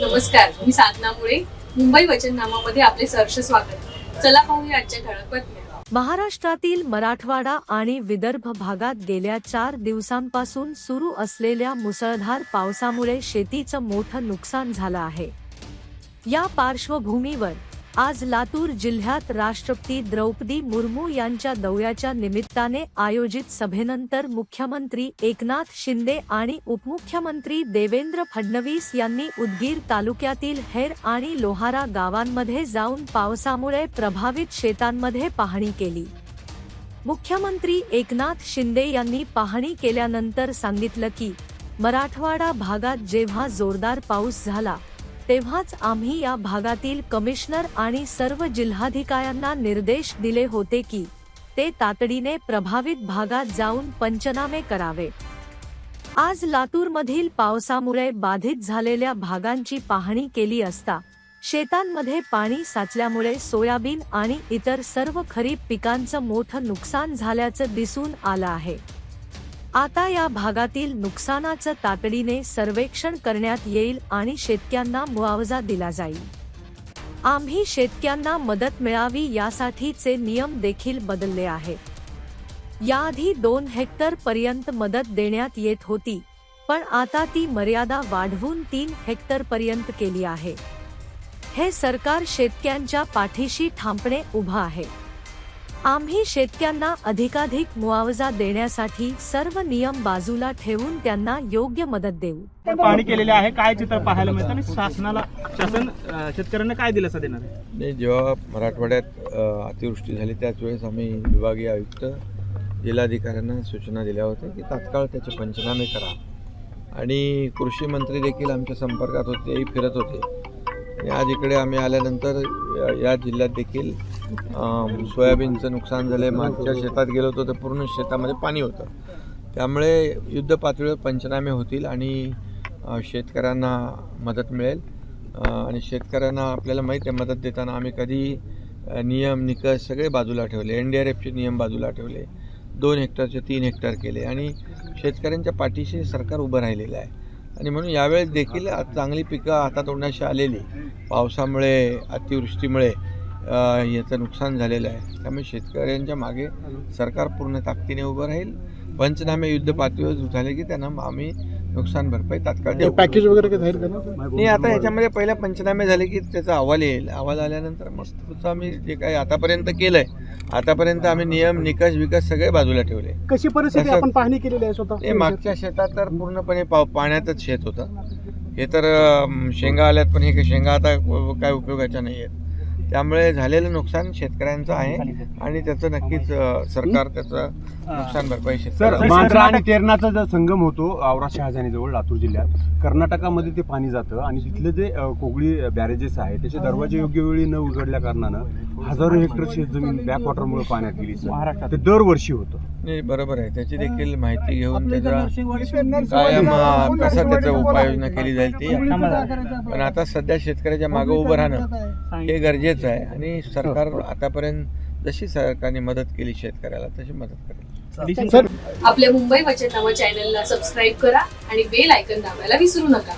नमस्कार मी साधना मुळे. मुंबई वचननामामध्ये आपले सहर्ष स्वागत. चला पाहूया आजच्या ठळक बातम्या. महाराष्ट्रातील मराठवाडा आणि विदर्भ भागात गेल्या चार दिवसांपासून सुरू असलेल्या मुसळधार पावसामुळे शेतीचं मोठं नुकसान झालं आहे. या पार्श्वभूमीवर आज लातूर जिल्ह्यात राष्ट्रपती द्रौपदी मुर्मू यांच्या दौऱ्याच्या निमित्ताने आयोजित सभेनंतर मुख्यमंत्री एकनाथ शिंदे आणि उपमुख्यमंत्री देवेंद्र फडणवीस यांनी उदगीर तालुक्यातील हेर आणि लोहारा गावांमध्ये जाऊन पावसामुळे प्रभावित शेतांमध्ये पाहणी केली. मुख्यमंत्री एकनाथ शिंदे यांनी पाहणी केल्यानंतर सांगितलं की मराठवाडा भागात जेव्हा जोरदार पाऊस झाला तेव्हाच आम्ही या भागातील कमिशनर आणि सर्व जिल्हाधिकाऱ्यांना निर्देश दिले होते की ते तातडीने प्रभावित भागात जाऊन पंचनामे करावे. आज लातूरमधील पावसामुळे बाधित झालेल्या भागांची पाहणी केली असता शेतांमध्ये पाणी साचल्यामुळे सोयाबीन आणि इतर सर्व खरीप पिकांचं मोठं नुकसान झाल्याचं दिसून आलं आहे. आता या भागातील नुकसानाचं तातडीने सर्वेक्षण करण्यात येईल आणि शेतक्यांना मुआवजा दिला जाईल. आम्ही शेतक्यांना मदत मिळावी यासाठीचे नियम देखील बदलले आहेत. याआधी दोन हेक्टर पर्यंत मदत देण्यात येत होती पण आता ती मर्यादा वाढवून तीन हेक्टर पर्यंत केली आहे. हे सरकार शेतक्यांच्या पाठीशी ठामपणे उभं आहे. आम्ही शेतकऱ्यांना अधिकाधिक मुआवजा देण्यासाठी सर्व नियम बाजूला ठेवून त्यांना योग्य मदत देऊ. पाहणी केलेली आहे? काय चित्र पाहायला मिळतं? आणि शासनाला शासन शेतकऱ्यांना काय दिलासा देणार नाही जेव्हा मराठवाड्यात अतिवृष्टी झाली त्याच वेळेस आम्ही विभागीय आयुक्त जिल्हाधिकाऱ्यांना सूचना दिल्या होत्या की तात्काळ त्याचे पंचनामे करा. आणि कृषी मंत्री देखील आमच्या संपर्कात होते फिरत होते. आज इकडे आम्ही आल्यानंतर या- जिल्ह्यात देखील सोयाबीनचं नुकसान झालं मागच्या शेतात गेलो होतो तर पूर्ण शेतामध्ये पाणी होतं. त्यामुळे युद्ध पातळीवर पंचनामे होतील आणि शेतकऱ्यांना मदत मिळेल. आणि शेतकऱ्यांना आपल्याला माहीत आहे मदत देताना आम्ही कधी नियम निकष सगळे बाजूला ठेवले. एन डी आर एफचे नियम बाजूला ठेवले. दोन हेक्टरचे तीन हेक्टर केले. आणि शेतकऱ्यांच्या पाठीशी सरकार उभं राहिलेलं आहे. आणि म्हणून यावेळेस देखील चांगली पिकं हातात ओढण्याशी आलेली. पावसामुळे अतिवृष्टीमुळे याचं नुकसान झालेलं आहे. त्यामुळे शेतकऱ्यांच्या मागे सरकार पूर्ण ताकदीने उभं राहील. पंचनामे युद्ध पातळीवर झाले की त्यांना आम्ही नुकसान भरपाई तात्काळ देऊ. पॅकेज वगैरे काय जाहीर करणार नाही? आता ह्याच्यामध्ये पहिला पंचनामे झाले की त्याचा अहवाल येईल. अहवाल आल्यानंतर मग पुढचं आम्ही जे काही आतापर्यंत केलंय आतापर्यंत आम्ही नियम निकष विकस सगळे बाजूला ठेवले. कशी परिस्थिती तसं- आपण पाहणी केलेली आहे हे स्वतः मागच्या शेतात तर पूर्णपणे पाव पाण्यातच शेत होतं. हे तर अं, शेंगा आल्यात पण हे काही शेंगा आता काय उपयोगाच्या नाही आहेत त्यामुळे झालेलं नुकसान शेतकऱ्यांचं आहे आणि त्याचं नक्कीच सरकार त्याचं नुकसान भरपाई सर मांजरा आणि तेरणाचा जो संगम होतो आवरा शहाजानी जवळ लातूर जिल्ह्यात कर्नाटकामध्ये ते पाणी जातं आणि तिथले जे कोगळी बॅरेजेस आहे त्याचे दरवाजे योग्य वेळी न उघडल्या कारणानं हजारो हेक्टर शेतजमीन बॅकवॉटरमुळे पाण्यात गेली सर. ते दरवर्षी होतं. नाही बरोबर आहे. त्याची देखील माहिती घेऊन त्याचा कायम कसा त्याचा उपाययोजना केली जाईल ती. पण आता सध्या शेतकऱ्याच्या मागे उभं राहणं. हे गरजेचं आहे. आणि सरकार आतापर्यंत जशी सरकारने मदत केली शेतकऱ्याला तशी मदत करेल. सर आपल्या मुंबई वचननामा चॅनलला सबस्क्राईब करा आणि बेल आयकन दाबायला विसरू नका.